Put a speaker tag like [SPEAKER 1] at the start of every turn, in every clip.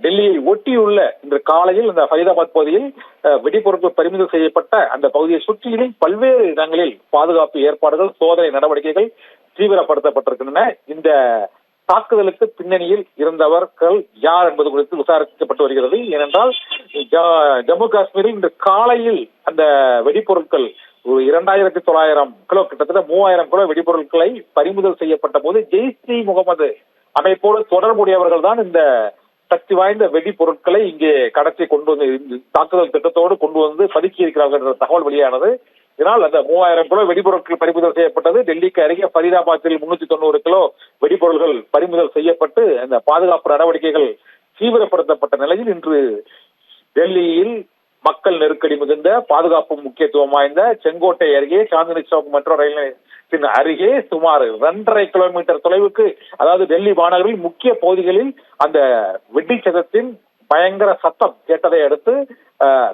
[SPEAKER 1] டெல்லியை ஒட்டியுள்ள இன்று காலையில் இந்த ஃபரிதாபாத் பகுதியில் வெடிபொருட்கள் பறிமுதல் செய்யப்பட்ட அந்த பகுதியை சுற்றிலும் பல்வேறு இடங்களில் பாதுகாப்பு ஏற்பாடுகள் சோதனை நடவடிக்கைகள் தீவிரப்படுத்தப்பட்டிருக்கின்றன. இந்த தாக்குதலுக்கு பின்னணியில் இருந்தவர்கள் யார் என்பது குறித்து விசாரிக்கப்பட்டு வருகிறது. ஏனென்றால் ஜ- ஜம்மு காஷ்மீரில் இன்று காலையில் அந்த வெடிபொருட்கள் ஒரு இரண்டாயிரத்தி தொள்ளாயிரம் கிலோ கிட்டத்தட்ட மூவாயிரம் கிலோ வெடிபொருட்களை பறிமுதல் செய்யப்பட்ட போது ஜெய்ஸ்ரீ முகமது அமைப்போடு தொடர்புடையவர்கள் தான் இந்த சக்தி வாய்ந்த வெடிபொருட்களை இங்கே கடத்தி கொண்டு வந்து தாக்குதல் திட்டத்தோடு கொண்டு வந்து பதுக்கி இருக்கிறார்கள் என்ற தகவல் வெளியானது. இதனால் அந்த மூவாயிரம் கிலோ வெடிபொருட்கள் பறிமுதல் செய்யப்பட்டது. டெல்லிக்கு அருகே ஃபரீதாபாத்தில் முன்னூத்தி தொண்ணூறு கிலோ வெடிபொருட்கள் பறிமுதல் செய்யப்பட்டு அந்த பாதுகாப்பு நடவடிக்கைகள் தீவிரப்படுத்தப்பட்ட நிலையில் இன்று டெல்லியில் மக்கள் நெருக்கடி மிகுந்த பாதுகாப்பு முக்கியத்துவம் வாய்ந்த செங்கோட்டை அருகே சாந்தினி சௌக் மெட்ரோ ரயில் அருகே சுமார் இரண்டரை கிலோமீட்டர் தொலைவுக்கு அதாவது டெல்லி மாநகரில் முக்கிய பகுதிகளில் அந்த வெடி சதத்தின் பயங்கர சத்தம் கேட்டதை அடுத்து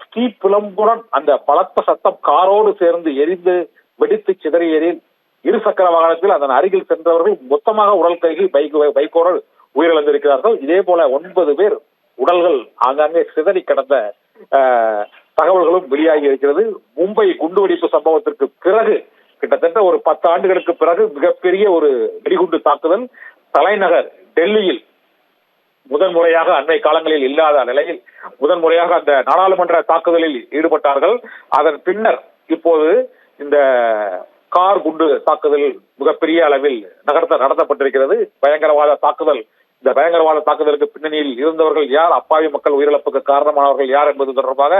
[SPEAKER 1] ஸ்ரீ புலம்புடன் அந்த பலத்த சத்தம் காரோடு சேர்ந்து எரிந்து வெடித்து சிதறியரில் இருசக்கர வாகனத்தில் அதன் அருகில் சென்றவர்கள் மொத்தமாக உடல் கையில் பைக் பைக்கோடு உயிரிழந்திருக்கிறார்கள். இதே போல ஒன்பது பேர் உடல்கள் ஆங்காங்கே சிதறி கிடந்த தகவல்களும் வெளியாகி இருக்கிறது. மும்பை குண்டுவெடிப்பு சம்பவத்திற்கு பிறகு கிட்டத்தட்ட ஒரு பத்து ஆண்டுகளுக்கு பிறகு மிகப்பெரிய ஒரு வெடிகுண்டு தாக்குதல் தலைநகர் டெல்லியில் முதன் முறையாக அண்மை காலங்களில் இல்லாத நிலையில் முதன் முறையாக அந்த நாடாளுமன்ற தாக்குதலில் ஈடுபட்டார்கள். அதன் பின்னர் இப்போது இந்த கார் குண்டு தாக்குதல் மிகப்பெரிய அளவில் நகர்த்த நடத்தப்பட்டிருக்கிறது. பயங்கரவாத தாக்குதல் இந்த பயங்கரவாத தாக்குதலுக்கு பின்னணியில் இருந்தவர்கள் யார்? அப்பாவி மக்கள் உயிரிழப்புக்கு காரணமானவர்கள் யார் என்பது தொடர்பாக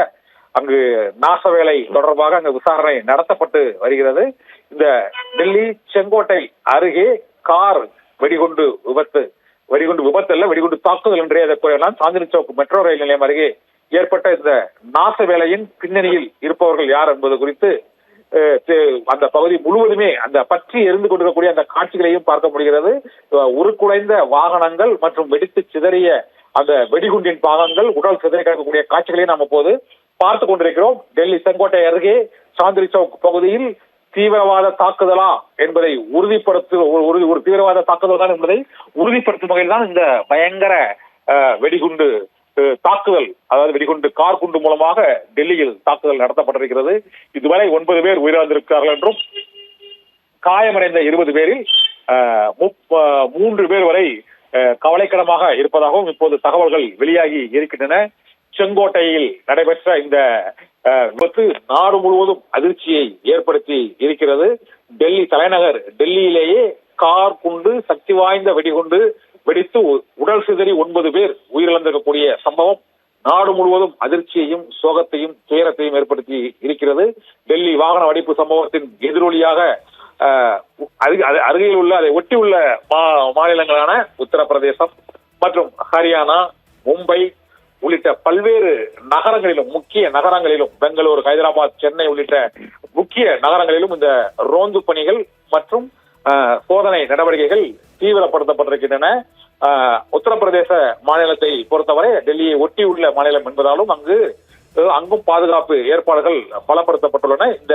[SPEAKER 1] அங்கு நாச வேலை தொடர்பாக அங்கு விசாரணை நடத்தப்பட்டு வருகிறது. இந்த டெல்லி செங்கோட்டை அருகே கார் வெடிகுண்டு விபத்து வெடிகுண்டு விபத்து அல்ல வெடிகுண்டு தாக்குதல் என்றே அதை கூறலாம். சாந்தினி சவுக் மெட்ரோ ரயில் நிலையம் அருகே ஏற்பட்ட இந்த நாச வேலையின் பின்னணியில் இருப்பவர்கள் யார் என்பது குறித்து அந்த பகுதி முழுவதுமே அந்த பற்றி எரிந்து கொண்டிருக்கக்கூடிய அந்த காட்சிகளையும் பார்க்க முடிகிறது. உருக்குலைந்த வாகனங்கள் மற்றும் வெடித்து சிதறிய அந்த வெடிகுண்டின் பாகங்கள் உடல் சிதறி கிடக்கக்கூடிய காட்சிகளையும் நாம் இப்போது பார்த்து கொண்டிருக்கிறோம். டெல்லி செங்கோட்டை அருகே சாந்திரி சவுக் பகுதியில் தீவிரவாத தாக்குதலா என்பதை உறுதிப்படுத்து ஒரு ஒரு- தீவிரவாத தாக்குதல் தான் என்பதை உறுதிப்படுத்தும் வகையில் தான் இந்த பயங்கர அஹ், வெடிகுண்டு தாக்குதல் அதாவது வெடிகுண்டு கார் குண்டு மூலமாக டெல்லியில் தாக்குதல் நடத்தப்பட்டிருக்கிறது. இதுவரை ஒன்பது பேர் உயிரிழந்திருக்கிறார்கள் என்றும் காயமடைந்த இருபது பேரில் மூன்று பேர் வரை கவலைக்கிடமாக இருப்பதாகவும் இப்போது தகவல்கள் வெளியாகி இருக்கின்றன. செங்கோட்டையில் நடைபெற்ற இந்த விபத்து நாடு முழுவதும் அதிர்ச்சியை ஏற்படுத்தி இருக்கிறது. டெல்லி தலைநகர் டெல்லியிலேயே கார் குண்டு சக்தி வாய்ந்த வெடிகுண்டு வெடித்து உ- உடல் சிதறி ஒன்பது பேர் உயிரிழந்திருக்கக்கூடிய சம்பவம் நாடு முழுவதும் அதிர்ச்சியையும் சோகத்தையும் துயரத்தையும் ஏற்படுத்தி இருக்கிறது. டெல்லி வாகன வெடிப்பு சம்பவத்தின் எதிரொலியாக அஹ், அருகில் உள்ள அதை ஒட்டியுள்ள மா- மாநிலங்களான உத்தரப்பிரதேசம் மற்றும் ஹரியானா மும்பை உள்ளிட்ட பல்வேறு நகரங்களிலும் முக்கிய நகரங்களிலும் பெங்களூர் ஹைதராபாத் சென்னை உள்ளிட்ட முக்கிய நகரங்களிலும் இந்த ரோந்து பணிகள் மற்றும் சோதனை நடவடிக்கைகள் தீவிரப்படுத்தப்பட்டிருக்கின்றன. உத்தரப்பிரதேச மாநிலத்தை பொறுத்தவரை டெல்லியை ஒட்டியுள்ள மாநிலம் என்பதாலும் அங்கு அங்கும் பாதுகாப்பு ஏற்பாடுகள் பலப்படுத்தப்பட்டுள்ளன. இந்த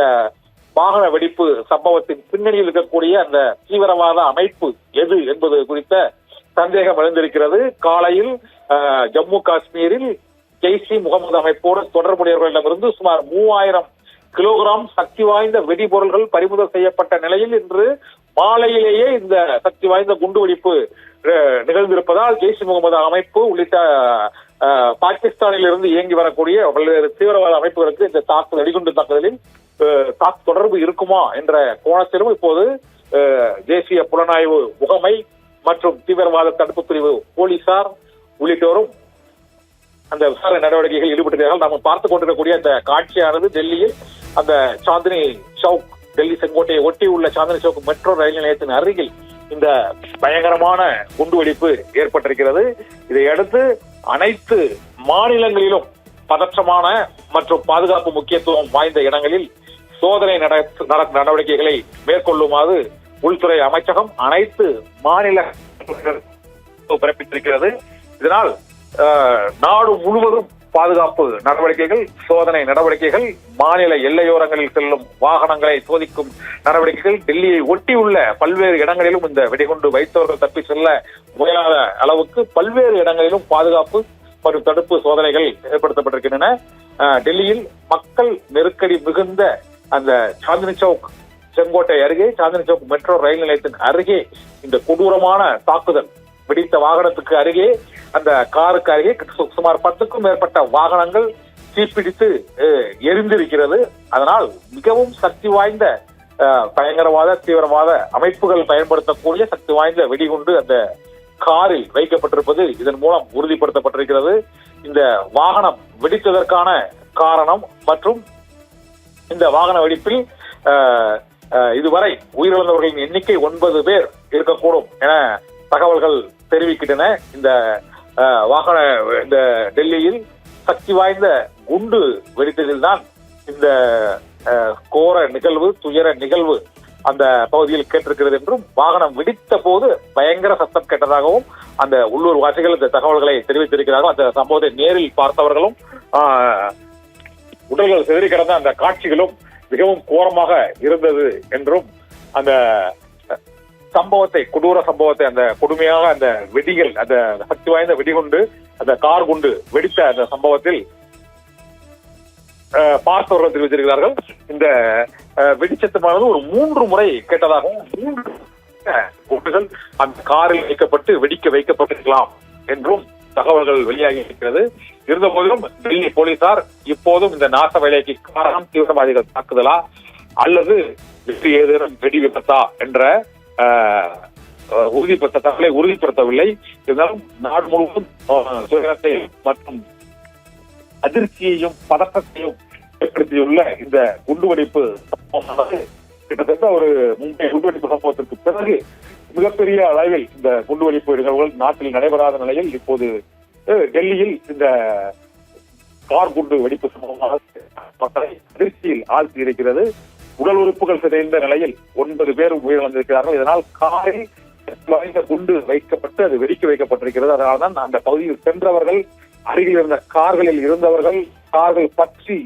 [SPEAKER 1] வாகன வெடிப்பு சம்பவத்தின் பின்னணியில் இருக்கக்கூடிய அந்த தீவிரவாத அமைப்பு எது என்பது குறித்த சந்தேகம் எழுந்திருக்கிறது. காலையில் ஜம்மு காஷ்மீரில் ஜெய்ஷி முகமது அமைப்போடு தொடர்புடையவர்களிடமிருந்து சுமார் மூவாயிரம் கிலோகிராம் சக்தி வாய்ந்த வெடிபொருள்கள் பறிமுதல் செய்யப்பட்ட நிலையில் இன்று மாலையிலேயே இந்த சக்தி வாய்ந்த குண்டுவெடிப்பு நிகழ்ந்திருப்பதால் ஜெய்ஷ் முகமது அமைப்பு உள்ளிட்ட பாகிஸ்தானில் இருந்து இயங்கி வரக்கூடிய பல்வேறு தீவிரவாத அமைப்புகளுக்கு இந்த தாக்குதல் வெடிகுண்டு தாக்குதலில் தாக்கு தொடர்பு இருக்குமா என்ற கோணத்திலும் இப்போது தேசிய புலனாய்வு முகமை மற்றும் தீவிரவாத தடுப்பு பிரிவு போலீசார் உள்ளிட்டோரும் அந்த விசாரணை நடவடிக்கைகள் ஈடுபட்டிருக்கிறார்கள். நாம் பார்த்துக் கொண்டிருக்கக்கூடிய அந்த காட்சியானது டெல்லியில் அந்த சாந்தினி சவுக் டெல்லி செங்கோட்டையை ஒட்டி உள்ள சாந்தினி சவுக் மெட்ரோ ரயில் நிலையத்தின் அருகில் இந்த பயங்கரமான குண்டுவெடிப்பு ஏற்பட்டிருக்கிறது. இதையடுத்து அனைத்து மாநிலங்களிலும் பதற்றமான மற்றும் பாதுகாப்பு முக்கியத்துவம் வாய்ந்த இடங்களில் சோதனை நட- நடவடிக்கைகளை மேற்கொள்ளுமாறு உள்துறை அமைச்சகம் அனைத்து மாநில பிறப்பித்திருக்கிறது. இதனால் நாடு முழுவதும் பாதுகாப்பு நடவடிக்கைகள் சோதனை நடவடிக்கைகள் மாநில எல்லையோரங்களில் செல்லும் வாகனங்களை சோதிக்கும் நடவடிக்கைகள் டெல்லியை ஒட்டியுள்ள பல்வேறு இடங்களிலும் இந்த வெடிகுண்டு வைத்தவர்கள் தப்பி செல்ல முயலாத அளவுக்கு பல்வேறு இடங்களிலும் பாதுகாப்பு மற்றும் தடுப்பு சோதனைகள் ஏற்படுத்தப்பட்டிருக்கின்றன. அஹ், டெல்லியில் மக்கள் நெருக்கடி மிகுந்த அந்த சாந்தினி சவுக் செங்கோட்டை அருகே சாந்தினி சவுக் மெட்ரோ ரயில் நிலையத்தின் அருகே இந்த கொடூரமான தாக்குதல். வெடித்த வாகனத்துக்கு அருகே அந்த காருக்கு அருகே சுமார் பத்துக்கும் மேற்பட்ட வாகனங்கள் தீப்பிடித்து எரிந்திருக்கிறது. அதனால் மிகவும் சக்தி வாய்ந்த பயங்கரவாத தீவிரவாத அமைப்புகள் பயன்படுத்தக்கூடிய சக்தி வாய்ந்த வெடிகுண்டு அந்த காரில் வைக்கப்பட்டிருப்பது இதன் மூலம் உறுதிப்படுத்தப்பட்டிருக்கிறது. இந்த வாகனம் வெடித்ததற்கான காரணம் மற்றும் இந்த வாகன வெடிப்பில் இதுவரை உயிரிழந்தவர்களின் எண்ணிக்கை ஒன்பது பேர் இருக்கக்கூடும் என தகவல்கள் தெரிவிக்கின்றன. இந்த வாகன இந்த டெல்லியில் சக்தி வாய்ந்த குண்டு வெடித்ததில் தான் இந்த கோர நிகழ்வு துயர நிகழ்வு அந்த பகுதியில் கேட்டிருக்கிறது என்றும் வாகனம் வெடித்த போது பயங்கர சத்தம் கேட்டதாகவும் அந்த உள்ளூர் வாசிகள் இந்த தகவல்களை தெரிவித்திருக்கிறார்கள். அந்த சம்பவத்தை நேரில் பார்த்தவர்களும் உடல்கள் சிதறி கிடந்த அந்த காட்சிகளும் மிகவும் கோரமாக இருந்தது என்றும் அந்த சம்பவத்தை கொடூர சம்பவத்தை அந்த கொடுமையாக அந்த வெடிகள் அந்த சக்தி வாய்ந்த வெடிகுண்டு அந்த கார் குண்டு வெடித்த அந்த சம்பவத்தில் பார்த்தவர்கள் தெரிவித்திருக்கிறார்கள் இந்த வெடிச்சத்தமானது ஒரு மூன்று முறை கேட்டதாகவும் மூன்று குண்டுகள் அந்த காரில் வைக்கப்பட்டு வெடிக்க வைக்கப்பட்டிருக்கலாம் என்றும் தகவல்கள் வெளியாகி இருக்கிறது இருந்த போதிலும் டெல்லி போலீசார் இப்போதும் இந்த நாச வேலைக்கு காரணம் தீவிரவாதிகள் தாக்குதலா அல்லது வெற்றி ஏதேனும் வெடி விபத்தா என்ற உறுதிப்படுத்த தகவலை உறுதிப்படுத்தவில்லை. இருந்தாலும் நாடு முழுவதும் சுயத்தை மற்றும் அதிர்ச்சியையும் பதட்டத்தையும் ஏற்படுத்தியுள்ள இந்த குண்டுவெடிப்பு கிட்டத்தட்ட ஒரு மும்பை குண்டுவெடிப்பு சம்பவத்திற்கு பிறகு மிகப்பெரிய அளவில் இந்த குண்டுவெடிப்பு நிகழ்வுகள் நாட்டில் நடைபெறாத நிலையில் இப்போது டெல்லியில் இந்த கார் குண்டு வெடிப்பு சம்பவமாக மக்களை அதிர்ச்சியில் ஆழ்த்தி இருக்கிறது உடல் உறுப்புகள் சிதைந்த நிலையில் ஒன்பது பேர் உயிரிழந்திருக்கிறார்கள். இதனால் காரில் வாய்ந்த குண்டு வைக்கப்பட்டு அது வெடிக்க வைக்கப்பட்டிருக்கிறது. அதனால்தான் அந்த பகுதியில் சென்றவர்கள் அருகில் இருந்த கார்களில் இருந்தவர்கள் கார்கள் பற்றி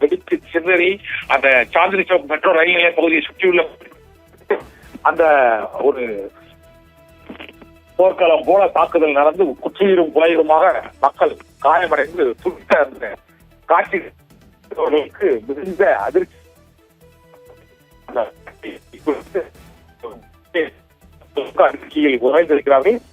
[SPEAKER 1] வெடித்து சிதறி அந்த சாந்தினி சௌக் மெட்ரோ ரயில் நிலைய பகுதியை சுற்றியுள்ள அந்த ஒரு போர்க்களம் போல தாக்குதல் நடந்து குற்றுயிரும் குலையுமாக மக்கள் காயமடைந்து துடித்த அந்த காட்சி மிகுந்த அதிர்ச்சி. அந்த உறைந்திருக்கிறார்கள்